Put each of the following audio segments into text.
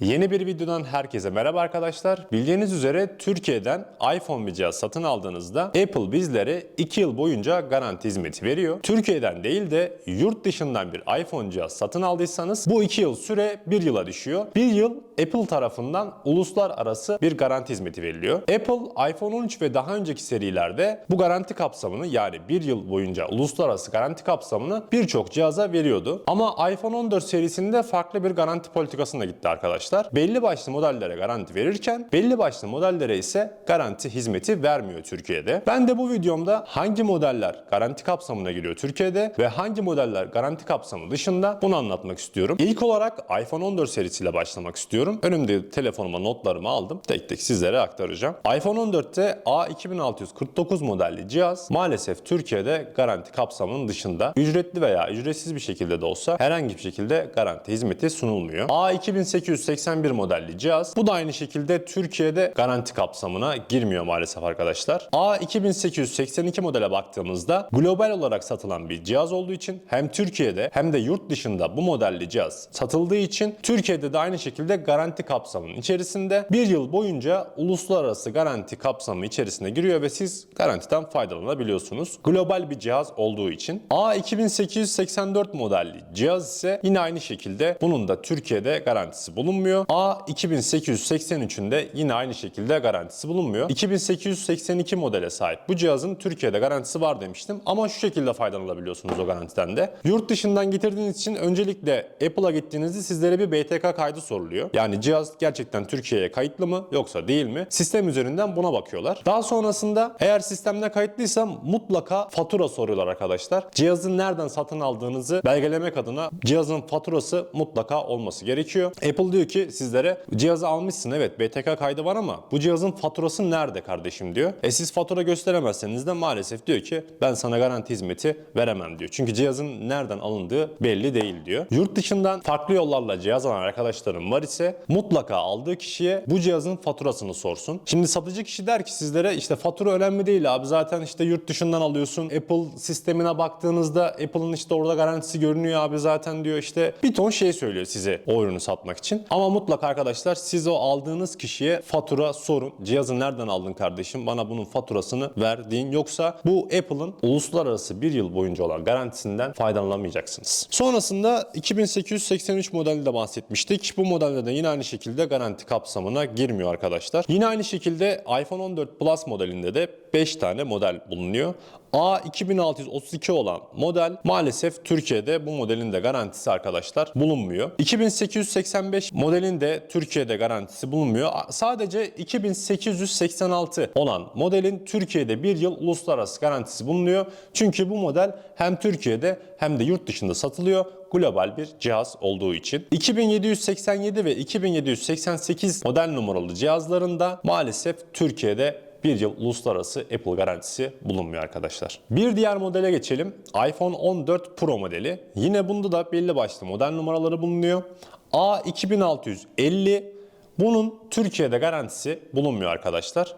Yeni bir videodan herkese merhaba arkadaşlar. Bildiğiniz üzere Türkiye'den iPhone bir cihaz satın aldığınızda Apple bizlere 2 yıl boyunca garanti hizmeti veriyor. Türkiye'den değil de yurt dışından bir iPhone cihaz satın aldıysanız bu 2 yıl süre 1 yıla düşüyor. 1 yıl Apple tarafından uluslararası bir garanti hizmeti veriliyor. Apple iPhone 13 ve daha önceki serilerde bu garanti kapsamını yani 1 yıl boyunca uluslararası garanti kapsamını birçok cihaza veriyordu. Ama iPhone 14 serisinde farklı bir garanti politikasına gitti arkadaşlar. Belli başlı modellere garanti verirken belli başlı modellere ise garanti hizmeti vermiyor Türkiye'de. Ben de bu videomda hangi modeller garanti kapsamına giriyor Türkiye'de ve hangi modeller garanti kapsamı dışında bunu anlatmak istiyorum. İlk olarak iPhone 14 serisiyle başlamak istiyorum. Önümde telefonuma notlarımı aldım. Tek tek sizlere aktaracağım. iPhone 14'te A2649 modelli cihaz maalesef Türkiye'de garanti kapsamının dışında ücretli veya ücretsiz bir şekilde de olsa herhangi bir şekilde garanti hizmeti sunulmuyor. A2881 modelli cihaz bu da aynı şekilde Türkiye'de garanti kapsamına girmiyor maalesef arkadaşlar. A2882 modele baktığımızda global olarak satılan bir cihaz olduğu için hem Türkiye'de hem de yurt dışında bu modelli cihaz satıldığı için Türkiye'de de aynı şekilde garanti kapsamının içerisinde bir yıl boyunca uluslararası garanti kapsamı içerisine giriyor ve siz garantiden faydalanabiliyorsunuz. Global bir cihaz olduğu için. A2884 modelli cihaz ise yine aynı şekilde bunun da Türkiye'de garantisi bulunmuyor. A2883'ün de yine aynı şekilde garantisi bulunmuyor. 2882 modele sahip bu cihazın Türkiye'de garantisi var demiştim ama şu şekilde faydalanabiliyorsunuz o garantiden de. Yurt dışından getirdiğiniz için öncelikle Apple'a gittiğinizde sizlere bir BTK kaydı soruluyor. Yani cihaz gerçekten Türkiye'ye kayıtlı mı yoksa değil mi? Sistem üzerinden buna bakıyorlar. Daha sonrasında eğer sistemde kayıtlıysa mutlaka fatura soruyorlar arkadaşlar. Cihazı nereden satın aldığınızı belgelemek adına cihazın faturası mutlaka olması gerekiyor. Apple diyor ki sizlere cihazı almışsın evet BTK kaydı var ama bu cihazın faturası nerede kardeşim diyor. E siz fatura gösteremezseniz de maalesef diyor ki ben sana garanti hizmeti veremem diyor. Çünkü cihazın nereden alındığı belli değil diyor. Yurt dışından farklı yollarla cihaz alan arkadaşlarım var ise mutlaka aldığı kişiye bu cihazın faturasını sorsun. Şimdi satıcı kişi der ki sizlere işte fatura önemli değil abi zaten işte yurt dışından alıyorsun. Apple sistemine baktığınızda Apple'ın işte orada garantisi görünüyor abi zaten diyor işte bir ton şey söylüyor size o ürünü satmak için. Ama mutlaka arkadaşlar siz o aldığınız kişiye fatura sorun. Cihazı nereden aldın kardeşim? Bana bunun faturasını ver deyin. Yoksa bu Apple'ın uluslararası bir yıl boyunca olan garantisinden faydalanamayacaksınız. Sonrasında 2883 modelde bahsetmiştik. Bu modelde de yine aynı şekilde garanti kapsamına girmiyor arkadaşlar. Yine aynı şekilde iPhone 14 Plus modelinde de 5 tane model bulunuyor. A2632 olan model maalesef Türkiye'de bu modelin de garantisi arkadaşlar bulunmuyor. 2885 modelin de Türkiye'de garantisi bulunmuyor. Sadece 2886 olan modelin Türkiye'de bir yıl uluslararası garantisi bulunuyor. Çünkü bu model hem Türkiye'de hem de yurt dışında satılıyor global bir cihaz olduğu için. 2787 ve 2788 model numaralı cihazlarında maalesef Türkiye'de bir yıl uluslararası Apple garantisi bulunmuyor arkadaşlar. Bir diğer modele geçelim. iPhone 14 Pro modeli. Yine bunda da belli başlı model numaraları bulunuyor. A2650 bunun Türkiye'de garantisi bulunmuyor arkadaşlar.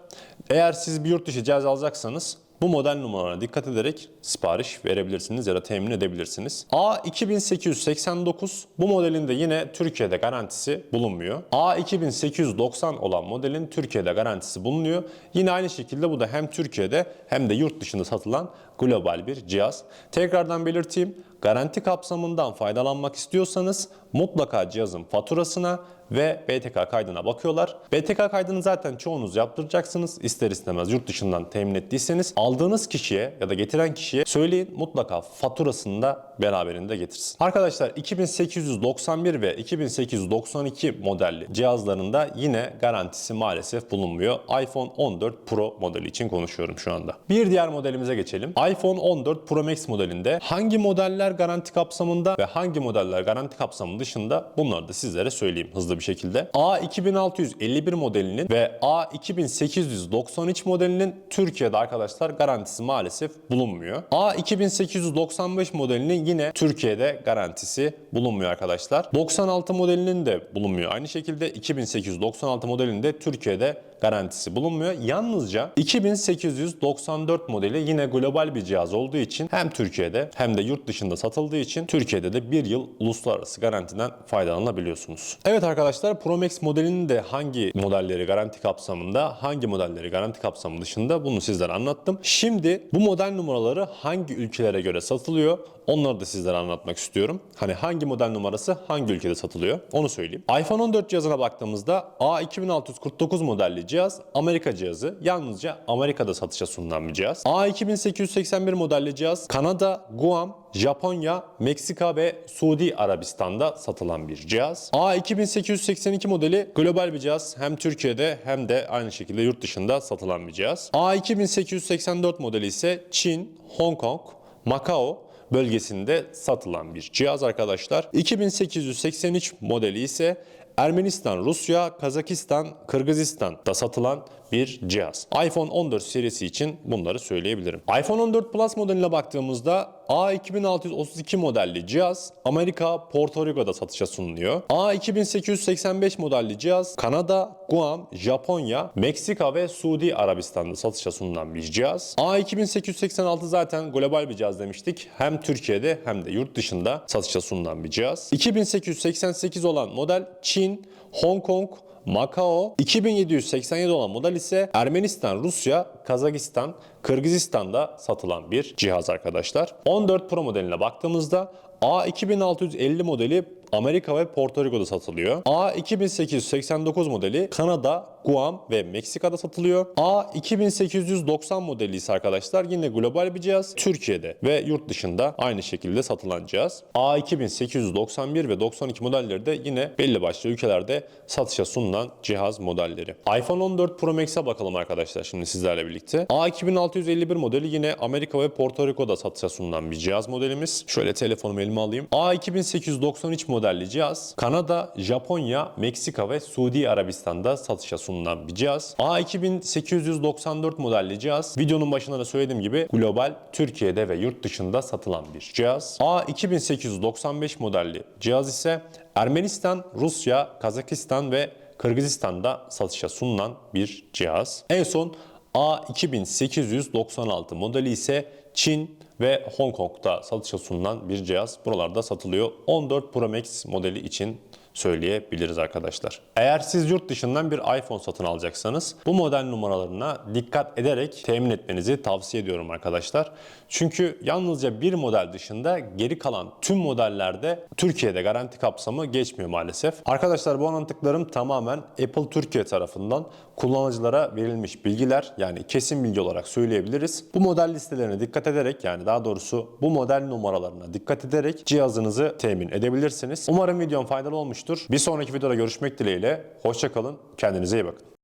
Eğer siz bir yurt dışı cihaz alacaksanız bu model numaralarına dikkat ederek sipariş verebilirsiniz ya da temin edebilirsiniz. A2889 bu modelin de yine Türkiye'de garantisi bulunmuyor. A2890 olan modelin Türkiye'de garantisi bulunuyor. Yine aynı şekilde bu da hem Türkiye'de hem de yurt dışında satılan global bir cihaz. Tekrardan belirteyim. Garanti kapsamından faydalanmak istiyorsanız mutlaka cihazın faturasına ve BTK kaydına bakıyorlar. BTK kaydını zaten çoğunuz yaptıracaksınız. İster istemez yurt dışından temin ettiyseniz aldığınız kişiye ya da getiren kişiye söyleyin mutlaka faturasını da beraberinde getirsin. Arkadaşlar 2891 ve 2892 modelli cihazlarında yine garantisi maalesef bulunmuyor. iPhone 14 Pro modeli için konuşuyorum şu anda. Bir diğer modelimize geçelim. iPhone 14 Pro Max modelinde hangi modeller garanti kapsamında ve hangi modeller garanti kapsamı dışında bunları da sizlere söyleyeyim hızlı bir şekilde. A2651 modelinin ve A2893 modelinin Türkiye'de arkadaşlar garantisi maalesef bulunmuyor. A2895 modelinin yine Türkiye'de garantisi bulunmuyor arkadaşlar. 96 modelinin de bulunmuyor. Aynı şekilde 2896 modelinin de Türkiye'de garantisi bulunmuyor. Yalnızca 2894 modeli yine global bir cihaz olduğu için hem Türkiye'de hem de yurt dışında satıldığı için Türkiye'de de bir yıl uluslararası garantiden faydalanabiliyorsunuz. Evet arkadaşlar Pro Max modelinin de hangi modelleri garanti kapsamında, hangi modelleri garanti kapsamı dışında bunu sizlere anlattım. Şimdi bu model numaraları hangi ülkelere göre satılıyor? Onları da sizlere anlatmak istiyorum. Hani hangi model numarası hangi ülkede satılıyor? Onu söyleyeyim. iPhone 14 cihazına baktığımızda A2649 modelli cihaz Amerika cihazı. Yalnızca Amerika'da satışa sunulan bir cihaz. A2881 modelli cihaz Kanada, Guam, Japonya, Meksika ve Suudi Arabistan'da satılan bir cihaz. A2882 modeli global bir cihaz. Hem Türkiye'de hem de aynı şekilde yurt dışında satılan bir cihaz. A2884 modeli ise Çin, Hong Kong, Macao, bölgesinde satılan bir cihaz arkadaşlar. 2883 modeli ise Ermenistan, Rusya, Kazakistan, Kırgızistan'da satılan bir cihaz. iPhone 14 serisi için bunları söyleyebilirim. iPhone 14 Plus modeline baktığımızda A2632 modelli cihaz Amerika, Porto Rico'da satışa sunuluyor. A2885 modelli cihaz Kanada, Guam, Japonya, Meksika ve Suudi Arabistan'da satışa sunulan bir cihaz. A2886 zaten global bir cihaz demiştik. Hem Türkiye'de hem de yurt dışında satışa sunulan bir cihaz. 2888 olan model Çin, Hong Kong, Macao 2787 olan model ise Ermenistan, Rusya, Kazakistan, Kırgızistan'da satılan bir cihaz arkadaşlar. 14 Pro modeline baktığımızda A2650 modeli Amerika ve Porto Rico'da satılıyor. A2889 modeli Kanada, Guam ve Meksika'da satılıyor. A2890 modeli ise arkadaşlar yine global bir cihaz. Türkiye'de ve yurt dışında aynı şekilde satılan cihaz. A2891 ve 92 modelleri de yine belli başlı ülkelerde satışa sunulan cihaz modelleri. iPhone 14 Pro Max'e bakalım arkadaşlar şimdi sizlerle birlikte. A2651 modeli yine Amerika ve Porto Rico'da satışa sunulan bir cihaz modelimiz. Şöyle telefonumu elime alayım. A2893 modelli cihaz Kanada, Japonya, Meksika ve Suudi Arabistan'da satışa sunulan bir cihaz. A2894 modelli cihaz videonun başında da söylediğim gibi global Türkiye'de ve yurt dışında satılan bir cihaz. A2895 modelli cihaz ise Ermenistan, Rusya, Kazakistan ve Kırgızistan'da satışa sunulan bir cihaz. En son A2896 modeli ise Çin ve Hong Kong'da satışa sunulan bir cihaz. Buralarda satılıyor. 14 Pro Max modeli için söyleyebiliriz arkadaşlar. Eğer siz yurt dışından bir iPhone satın alacaksanız bu model numaralarına dikkat ederek temin etmenizi tavsiye ediyorum arkadaşlar. Çünkü yalnızca bir model dışında geri kalan tüm modellerde Türkiye'de garanti kapsamı geçmiyor maalesef. Arkadaşlar bu anlattıklarım tamamen Apple Türkiye tarafından kullanıcılara verilmiş bilgiler yani kesin bilgi olarak söyleyebiliriz. Bu model listelerine dikkat ederek yani daha doğrusu bu model numaralarına dikkat ederek cihazınızı temin edebilirsiniz. Umarım videom faydalı olmuştur. Bir sonraki videoda görüşmek dileğiyle. Hoşçakalın. Kendinize iyi bakın.